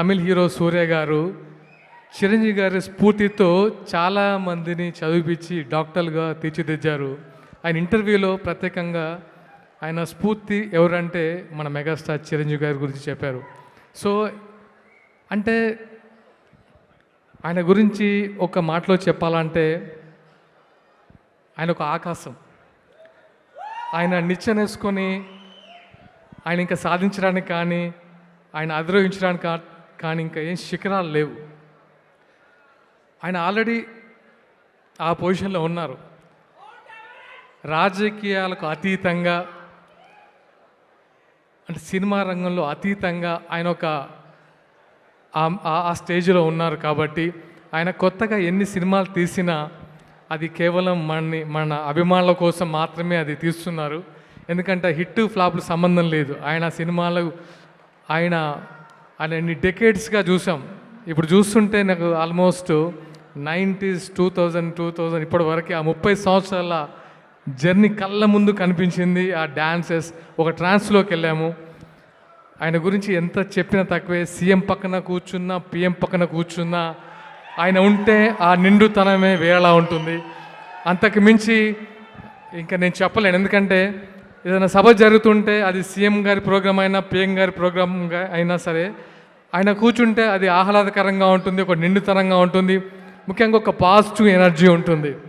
Tamil hero సూర్య గారు చిరంజీవి గారి స్ఫూర్తితో చాలా మందిని చదివిపించి డాక్టర్లుగా తీర్చిదిద్దారు. ఆయన ఇంటర్వ్యూలో ప్రత్యేకంగా ఆయన స్ఫూర్తి ఎవరంటే మన మెగాస్టార్ చిరంజీవి గారి గురించి చెప్పారు. సో అంటే ఆయన గురించి ఒక మాటలో చెప్పాలంటే ఆయన ఒక ఆకాశం. ఆయన నిచ్చెనేసుకొని ఆయన ఇంకా సాధించడానికి కానీ ఆయన అధిరోహించడానికి కానీ ఇంకా ఏం శిఖరాలు లేవు. ఆయన ఆల్రెడీ ఆ పొజిషన్లో ఉన్నారు. రాజకీయాలకు అతీతంగా అంటే సినిమా రంగంలో అతీతంగా ఆయన ఒక ఆ- స్టేజ్లో ఉన్నారు కాబట్టి ఆయన కొత్తగా ఎన్ని సినిమాలు తీసినా అది కేవలం మనని మన అభిమానుల కోసం మాత్రమే అది తీస్తున్నారు. ఎందుకంటే హిట్ ఫ్లాప్లు సంబంధం లేదు. ఆయన సినిమాలు ఆయన ఆయన ఎన్ని డెకేడ్స్గా చూసాం. ఇప్పుడు చూస్తుంటే నాకు almost nineties two thousand two thousand ఇప్పటి వరకు ఆ ముప్పై సంవత్సరాల జర్నీ కళ్ళ ముందు కనిపించింది ఆ డాన్సెస్. ఒక ట్రాన్స్లోకి వెళ్ళాము. ఆయన గురించి ఎంత చెప్పినా తక్కువే. సీఎం పక్కన కూర్చున్నా పిఎం పక్కన కూర్చున్నా ఆయన ఉంటే ఆ నిండుతనమే వేరేలా ఉంటుంది. అంతకు మించి ఇంకా నేను చెప్పలేను. ఎందుకంటే ఏదైనా సభ జరుగుతుంటే అది సీఎం గారి ప్రోగ్రామ్ అయినా పిఎం గారి ప్రోగ్రామ్ అయినా సరే ఆయన కూర్చుంటే అది ఆహ్లాదకరంగా ఉంటుంది ఒక నిండుతనంగా ఉంటుంది. ముఖ్యంగా ఒక పాజిటివ్ ఎనర్జీ ఉంటుంది.